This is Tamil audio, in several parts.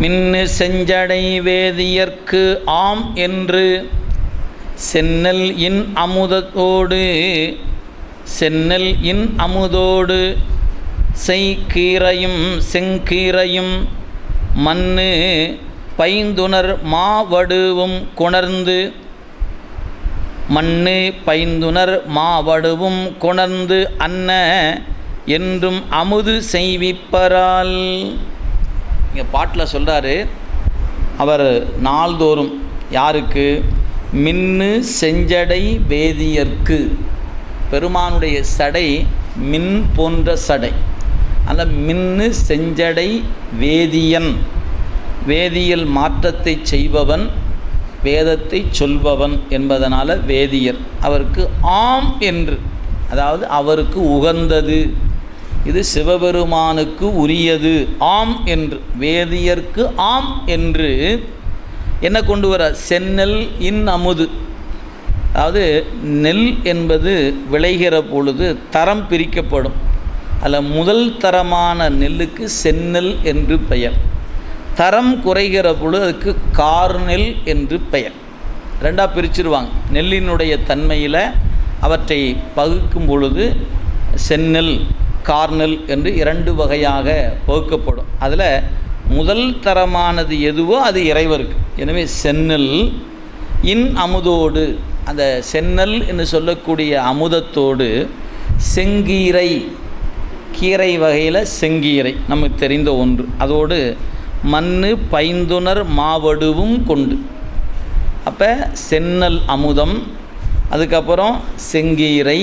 மின்னு செஞ்சடை வேதியர்க்கு ஆம் என்று சென்னல் இன் அமுதத்தோடு சென்னல் இன் அமுதோடு செய்கீரையும் செங்கீரையும் மண்ணு பைந்துணர் மாவடுவும் கொணர்ந்து மண்ணு பைந்துணர் மாவடுவும் கொணர்ந்து அன்ன என்றும் அமுது செய்விப்பரால். இங்கே பாட்டில் சொல்கிறாரு அவர் நாள்தோறும் யாருக்கு? மின்னு செஞ்சடை வேதியர்க்கு. பெருமானுடைய சடை மின் போன்ற சடை. அந்த மின்னு செஞ்சடை வேதியன். வேதியியல் மாற்றத்தை செய்பவன் வேதத்தை சொல்பவன் என்பதனால் வேதியர். அவருக்கு ஆம் என்று அதாவது அவருக்கு உகந்தது. இது சிவபெருமானுக்கு உரியது. ஆம் என்று வேதியர்க்கு ஆம் என்று என்ன கொண்டு வர? செந்நெல் இன் அமுது. அதாவது நெல் என்பது விளைகிற பொழுது தரம் பிரிக்கப்படும். அதில் முதல் தரமான நெல்லுக்கு செந்நெல் என்று பெயர். தரம் குறைகிற பொழுது அதுக்கு கார்நெல் என்று பெயர். ரெண்டாக பிரிச்சிருவாங்க. நெல்லினுடைய தன்மையில் அவற்றை பகுக்கும் பொழுது செந்நெல் கார்னல் என்று இரண்டு வகையாக பகுக்கப்படும். அதில் முதல் தரமானது எதுவோ அது இறைவருக்கு. எனவே செந்நெல் இன் அமுதோடு அந்த சென்னல் என்று சொல்லக்கூடிய அமுதத்தோடு செங்கீரை கீரை வகையில் செங்கீரை நமக்கு தெரிந்த ஒன்று. அதோடு மண்ணு பைந்துணர் மாவடுவும் கொண்டு. அப்போ சென்னல் அமுதம் அதுக்கப்புறம் செங்கீரை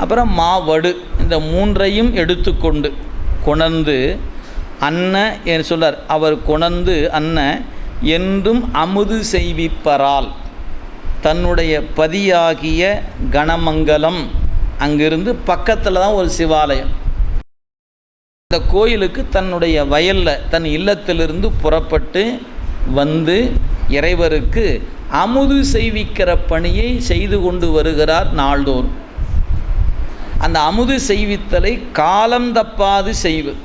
அப்புறம் மாவடு இந்த மூன்றையும் எடுத்துக்கொண்டு கொணர்ந்து அன்ன என்று சொல்லார் அவர் கொணர்ந்து அன்ன என்றும் அமுது செய்விப்பரால் தன்னுடைய பதியாகிய கணமங்கலம் அங்கிருந்து பக்கத்தில் தான் ஒரு சிவாலயம். இந்த கோயிலுக்கு தன்னுடைய வயலில் தன் இல்லத்திலிருந்து புறப்பட்டு வந்து இறைவருக்கு அமுது செய்விக்கிற பணியை செய்து கொண்டு வருகிறார் நாள்தோறும். அந்த அமுது செய்வித்தலை காலம் தப்பாது செய்வது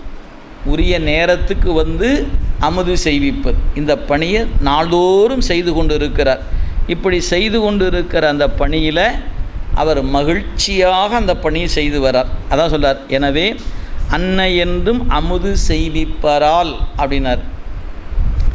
உரிய நேரத்துக்கு வந்து அமுது செய்விப்பது. இந்த பணியை நாள்தோறும் செய்து கொண்டு இருக்கிறார் இப்படி செய்து கொண்டு இருக்கிற அந்த பணியில் அவர் மகிழ்ச்சியாக அந்த பணியை செய்து வரார். அதான் சொல்கிறார் எனவே அன்னை என்றும் அமுது செய்விப்பரால் அப்படின்னார்.